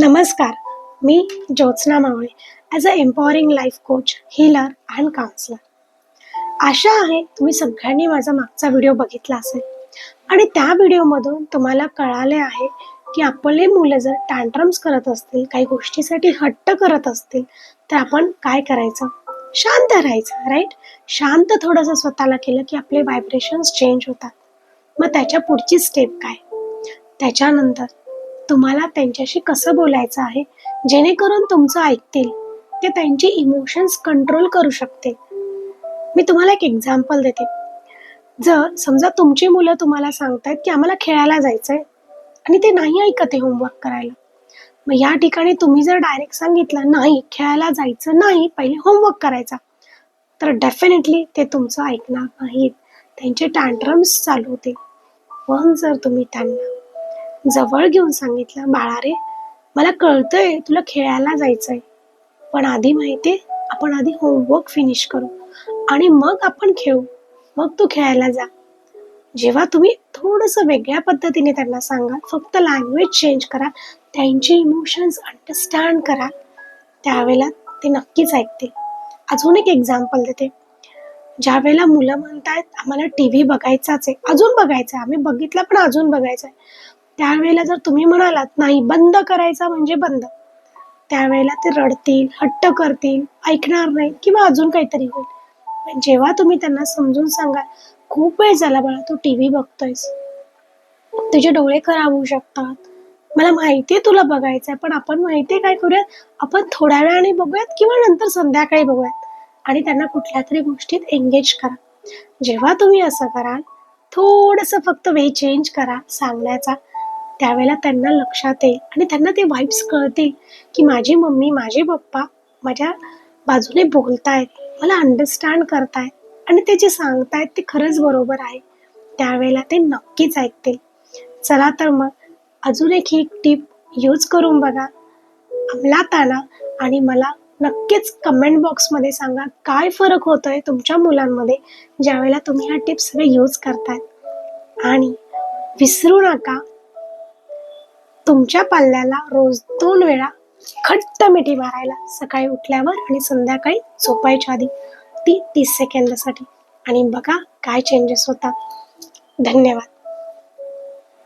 नमस्कार मी Jyotsna Mawale as a empowering life coach healer and counsellor आशा आहे तुम्ही सगळ्यांनी माझा मागचा व्हिडिओ बघितला असेल. आणि त्या व्हिडिओमधून तुम्हाला कळाले आहे की आपले मुलं जर टँट्रम्स करत असतील काही गोष्टीसाठी हट्ट करत असतील तर आपण काय करायचं? शांत राहायचं राईट शांत थोडंसं स्वतःला केलं की आपले व्हायब्रेशन्स चेंज होतात. मग त्याच्या पुढची स्टेप काय? त्याच्यानंतर तुम्हाला त्यांच्याशी कसं बोलायचं आहे? जेणेकरून तुमचं ऐकतील. ते त्यांचे इमोशन्स कंट्रोल करू शकतील. मी तुम्हाला एक एक्झाम्पल देते. जर समजा तुमची मुलं तुम्हाला सांगतायत की आम्हाला खेळायला जायचं आहे आणि ते नाही ऐकत आहे होमवर्क करायला. मग या ठिकाणी तुम्ही जर डायरेक्ट सांगितलं नाही खेळायला जायचं नाही पहिले होमवर्क करायचा. तर डेफिनेटली ते तुमचं ऐकणार नाहीत. त्यांचे टँट्रम्स चालू होतील. पण जर तुम्ही त्यांना जवळ घेऊन सांगितलं बाळा रे मला कळतंय तुला खेळायला जायचंय. पण आधी माहितीये आपण आधी होमवर्क फिनिश करू आणि मग आपण खेळू. मग तू खेळायला जा. जेव्हा तुम्ही थोडस वेगळ्या पद्धतीने त्यांना सांगा फक्त लँग्वेज चेंज करा त्यांचे इमोशन्स अंडरस्टँड करा त्यावेळेला ते नक्कीच ऐकतील. अजून एक एक्झाम्पल देते. ज्या वेळेला मुलं म्हणतायत आम्हाला टी व्ही बघायचाच आहे. अजून बघायचं आहे आम्ही बघितला पण अजून बघायचं आहे त्यावेळेला जर तुम्ही म्हणालात नाही बंद करायचा म्हणजे बंद. त्यावेळेला ते रडतील हट्ट करतील ऐकणार नाही किंवा अजून काहीतरी होईल. पण जेव्हा तुम्ही त्यांना समजून सांगा खूप वेळ झाला बाळा तू टी व्ही बघतोयस. तुझे डोळे खराब होऊ शकतात. मला माहिती आहे तुला बघायचं आहे पण आपण माहितीये काय करूयात? आपण थोड्या वेळाने बघूयात किंवा नंतर संध्याकाळी बघूयात. आणि त्यांना कुठल्या तरी गोष्टीत एंगेज करा. जेव्हा तुम्ही असं कराल थोडंसं फक्त वे चेंज करा सांगण्याचा त्यावेळेला त्यांना लक्षात येईल. आणि त्यांना ते वाईब्स कळतील की माझी मम्मी माझे पप्पा माझ्या बाजूने बोलतायत मला अंडरस्टँड करतायत आणि ते जे सांगतायत ते खरंच बरोबर आहे. त्यावेळेला ते नक्कीच ऐकतील. चला तर मग अजून एक ही टीप यूज करून बघा अंमलात आणा आणि मला नक्कीच कमेंट बॉक्समध्ये सांगा काय फरक होतोय तुमच्या मुलांमध्ये ज्यावेळेला तुम्ही ह्या टिप्स सगळे यूज करताय आणि विसरू नका तुमच्या पाल्याला रोज दोन वेळा खट्ट मिठी मारायला सकाळी उठल्यावर आणि संध्याकाळी झोपायच्या आधी ती तीस सेकंदासाठी. आणि बघा काय चेंजेस होतात. धन्यवाद.